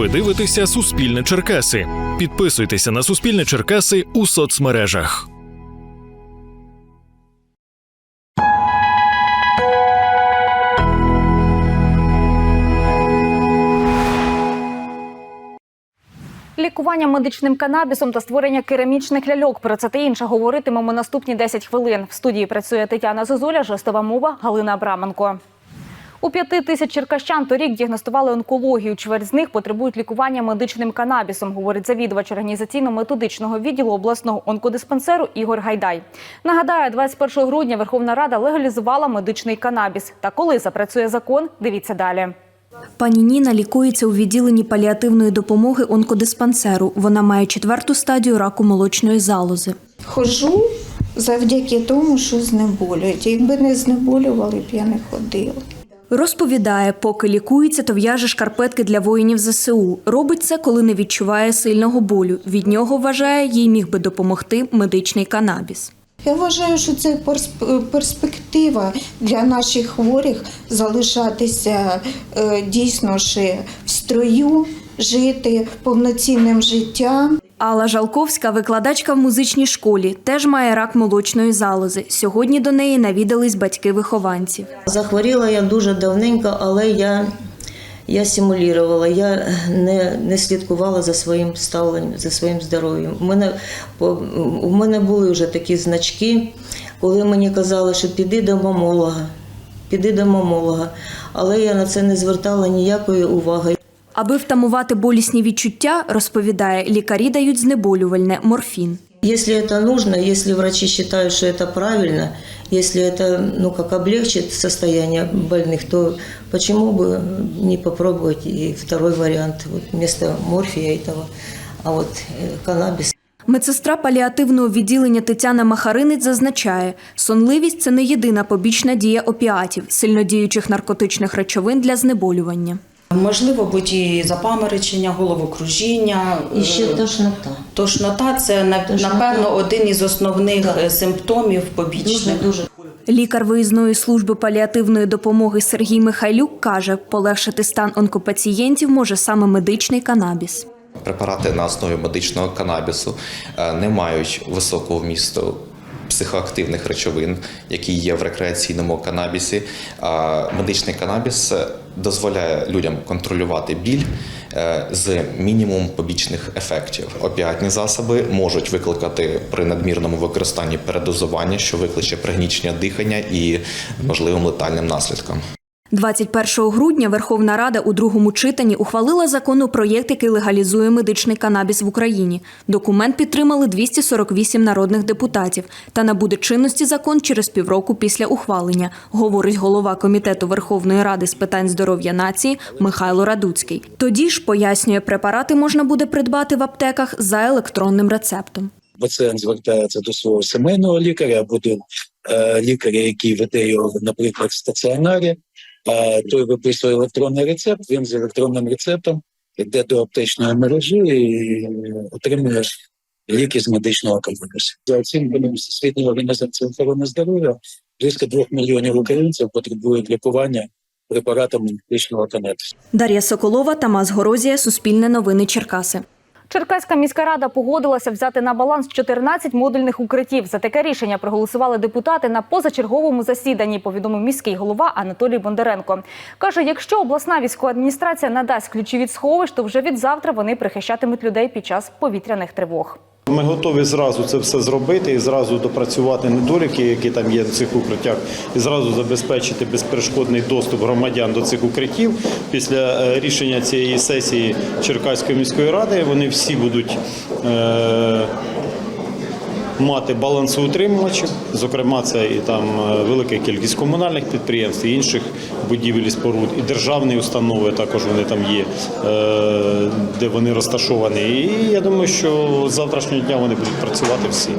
Ви дивитеся Суспільне Черкаси. Підписуйтеся на Суспільне Черкаси у соцмережах. Лікування медичним канабісом та створення керамічних ляльок. Про це та інше говоритимемо наступні 10 хвилин. В студії працює Тетяна Зозуля, жестова мова Галина Абраменко. У п'яти тисяч черкащан торік діагностували онкологію. Чверть з них потребують лікування медичним канабісом, говорить завідувач організаційно-методичного відділу обласного онкодиспансеру Ігор Гайдай. Нагадаю, 21 грудня Верховна Рада легалізувала медичний канабіс. Та коли запрацює закон, дивіться далі. Пані Ніна лікується у відділенні паліативної допомоги онкодиспансеру. Вона має четверту стадію раку молочної залози. Хожу завдяки тому, що знеболюють. Якби не знеболювали б, я не ходила. Розповідає, поки лікується, то в'яже шкарпетки для воїнів ЗСУ. Робить це, коли не відчуває сильного болю. Від нього вважає, їй міг би допомогти медичний канабіс. Я вважаю, що це персп- перспектива для наших хворих залишатися е, дійсно ще в строю, жити повноцінним життям. Алла Жалковська, викладачка в музичній школі, теж має рак молочної залози. Сьогодні до неї навідались батьки вихованців. Захворіла я дуже давненько, але я, я симулювала, я не, не слідкувала за своїм ставленням, за своїм здоров'ям. У мене, у мене були вже такі значки, коли мені казали, що піди до мамолога, піди до мамолога. Але я на це не звертала ніякої уваги. Аби втамувати болісні відчуття, розповідає, лікарі дають знеболювальне морфін. Если это нужно, если врачи считают, что это правильно, если это, ну, как облегчит состояние больных, то почему бы не попробовать и второй вариант, вот вместо морфия этого, а вот э, каннабис. Медсестра паліативного відділення Тетяна Махаринець зазначає, сонливість це не єдина побічна дія опіатів, сильнодіючих наркотичних речовин для знеболювання. Можливо, будь і запаморочення, головокружіння. І ще е, тошнота. Тошнота це Тошнота. напевно один із основних Так. е, симптомів Дуже, побічних. дуже. Лікар виїзної служби паліативної допомоги Сергій Михайлюк каже, полегшити стан онкопацієнтів може саме медичний канабіс. Препарати на основі медичного канабісу е, не мають високого вмісту психоактивних речовин, які є в рекреаційному канабісі. Медичний канабіс е, дозволяє людям контролювати біль е, з мінімумом побічних ефектів. Опіатні засоби можуть викликати при надмірному використанні передозування, що викличе пригнічення дихання і можливим летальним наслідком. 21 грудня Верховна Рада у другому читанні ухвалила законопроєкт, який легалізує медичний канабіс в Україні. Документ підтримали 248 народних депутатів. Та набуде чинності закон через півроку після ухвалення, говорить голова комітету Верховної Ради з питань здоров'я нації Михайло Радуцький. Тоді ж пояснює, препарати можна буде придбати в аптеках за електронним рецептом. пацієнт звертається до свого сімейного лікаря або до е, лікаря, який веде його, наприклад, в стаціонарі. Е, той виписує електронний рецепт. Він з електронним рецептом йде до аптечної мережі і отримує ліки з медичного канабісу. За оцінками Всесвітньої організації охорони здоров'я, близько двох мільйонів українців потребують лікування препаратами медичного канабісу. Дар'я Соколова, Тамас Горозія, Суспільне новини Черкаси. Черкаська міська рада погодилася взяти на баланс 14 модульних укриттів. За таке рішення проголосували депутати на позачерговому засіданні. Повідомив міський голова Анатолій Бондаренко. каже, якщо обласна військова адміністрація надасть ключі від сховищ, то вже від завтра вони прихищатимуть людей під час повітряних тривог. Ми готові зразу це все зробити і зразу допрацювати недоліки, які там є в цих укриттях, і зразу забезпечити безперешкодний доступ громадян до цих укриттів. Після е, рішення цієї сесії Черкаської міської ради вони всі будуть. Е- Мати балансоутримувачів, зокрема, це і там е, велика кількість комунальних підприємств, і інших будівель і споруд, і державні установи також вони там є, е, де вони розташовані. І я думаю, що з завтрашнього дня вони будуть працювати всі,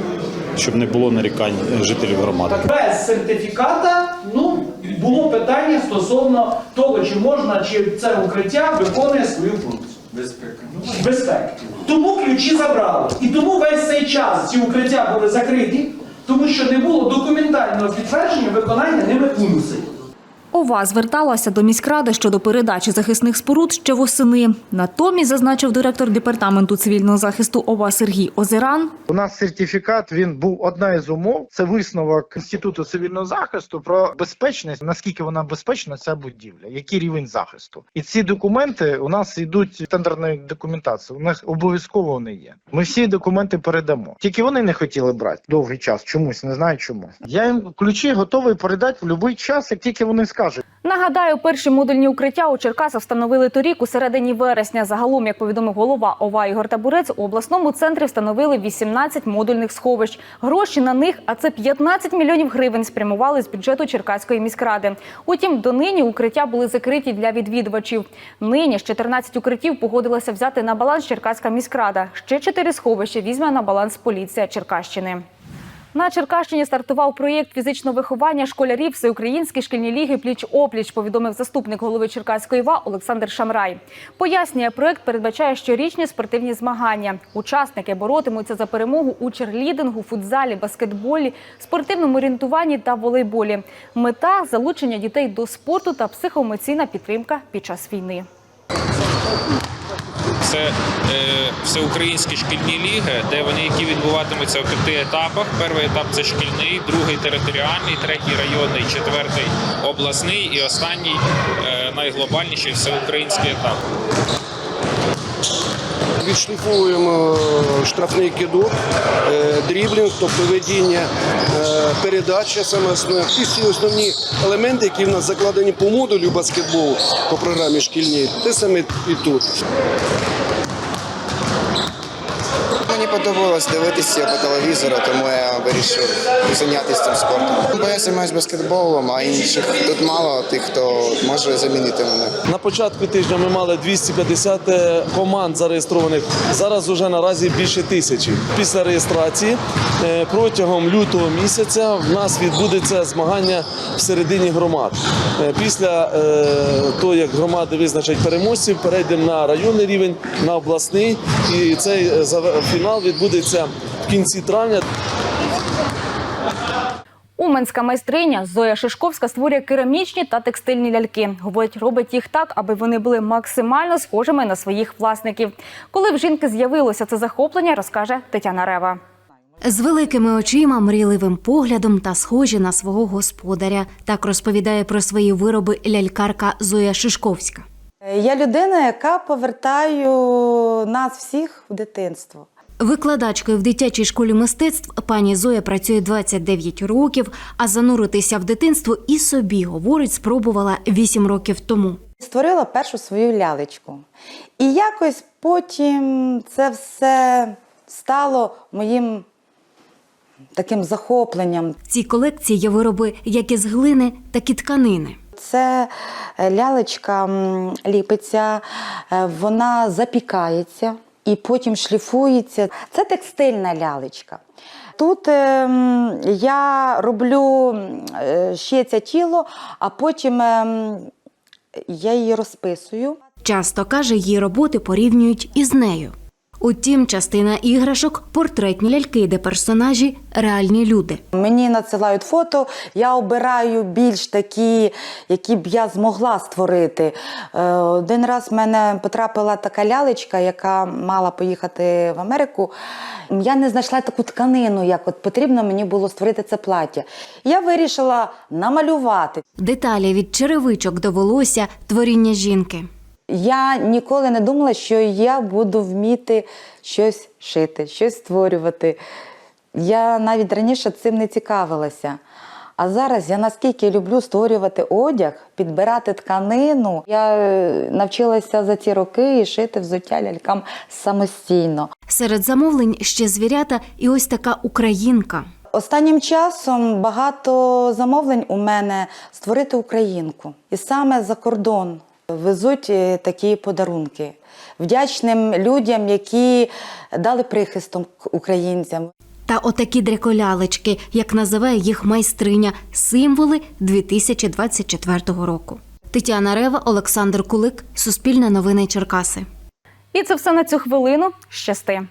щоб не було нарікань жителів громади. Без сертифіката ну, було питання стосовно того, чи можна, чи це укриття виконує свою функцію. Безпеки. Безпеки. Тому ключі забрали. І тому весь цей час ці укриття були закриті, тому що не було документального підтвердження виконання ними функцій. ОВА зверталася до міськради щодо передачі захисних споруд ще восени. Натомість, зазначив директор департаменту цивільного захисту ОВА Сергій Озеран, У нас сертифікат він був одна із умов. Це висновок інституту цивільного захисту про безпечність. Наскільки вона безпечна, ця будівля, який рівень захисту, і ці документи у нас йдуть в тендерної документації. У нас обов'язково вони є. Ми всі документи передамо. Тільки вони не хотіли брати довгий час. Чомусь не знаю чому. Я їм ключі готовий передати в будь-який час, як тільки вони скажуть. Нагадаю, перші модульні укриття у Черкасах встановили торік у середині вересня. Загалом, як повідомив голова ОВА Ігор Табурець, у обласному центрі встановили 18 модульних сховищ. Гроші на них, а це 15 мільйонів гривень, спрямували з бюджету Черкаської міськради. Утім, донині укриття були закриті для відвідувачів. Нині ж 14 укриттів погодилася взяти на баланс Черкаська міськрада. Ще 4 сховища візьме на баланс поліція Черкащини. На Черкащині стартував проєкт фізичного виховання школярів Всеукраїнської шкільні ліги пліч-опліч, повідомив заступник голови Черкаської ва Олександр Шамрай. Пояснює, проєкт передбачає щорічні спортивні змагання. Учасники боротимуться за перемогу у черлідингу, футзалі, баскетболі, спортивному орієнтуванні та волейболі. Мета залучення дітей до спорту та психоемоційна підтримка під час війни. Це е, всеукраїнські шкільні ліги, де вони які відбуватимуться в п'яти етапах. Перший етап це шкільний, другий територіальний, третій районний, четвертий обласний і останній е, найглобальніший всеукраїнський етап. Відшліфовуємо штрафний кидок, е, дріблінг, тобто ведіння, е, передача саме основне. Ті всі основні елементи, які в нас закладені по модулю баскетболу по програмі шкільній, те саме і тут. Подобалось дивитися по телевізору, тому я вирішив зайнятися цим спортом. Бо я займаюся баскетболом, а інших тут мало тих, хто може замінити мене. На початку тижня ми мали 250 команд зареєстрованих. Зараз уже наразі більше тисячі. Після реєстрації е, протягом лютого місяця в нас відбудеться змагання в середині громад. Е, Після е, того, як громади визначать переможців, перейдемо на районний рівень, на обласний, і цей е, зав- фінал відбудеться в кінці травня. Уманська майстриня Зоя Шишковська створює керамічні та текстильні ляльки. Говорить, робить їх так, аби вони були максимально схожими на своїх власників. Коли в жінки з'явилося це захоплення, розкаже Тетяна Рева. З великими очима, мрійливим поглядом та схожі на свого господаря. Так розповідає про свої вироби лялькарка Зоя Шишковська. Я людина, яка повертаю нас всіх в дитинство. Викладачкою в дитячій школі мистецтв пані Зоя працює 29 років, а зануритися в дитинство і собі, говорить, спробувала 8 років тому. Створила першу свою лялечку. І якось потім це все стало моїм таким захопленням. В цій колекції є вироби як із глини, так і тканини. Це е, лялечка ліпиться, е, вона запікається і потім шліфується. Це текстильна лялечка. Тут е, я роблю ще це тіло, а потім е, я її розписую. Часто каже, її роботи порівнюють із нею. Утім, частина іграшок портретні ляльки, де персонажі реальні люди. Мені надсилають фото, я обираю більш такі, які б я змогла створити. Е, Один раз в мене потрапила така лялечка, яка мала поїхати в Америку. Я не знайшла таку тканину, як от потрібно мені було створити це плаття. Я вирішила намалювати. Деталі від черевичок до волосся творіння жінки. Я ніколи не думала, що я буду вміти щось шити, щось створювати. Я навіть раніше цим не цікавилася. А зараз я наскільки люблю створювати одяг, підбирати тканину. Я е, навчилася за ці роки і шити взуття лялькам самостійно. Серед замовлень ще звірята і ось така українка. Останнім часом багато замовлень у мене створити українку. І саме за кордон везуть е, такі подарунки вдячним людям, які дали прихисток українцям. Та отакі дреколялечки, як називає їх майстриня, символи 2024 року. Тетяна Рева, Олександр Кулик, Суспільне новини Черкаси. І це все на цю хвилину. Щасти.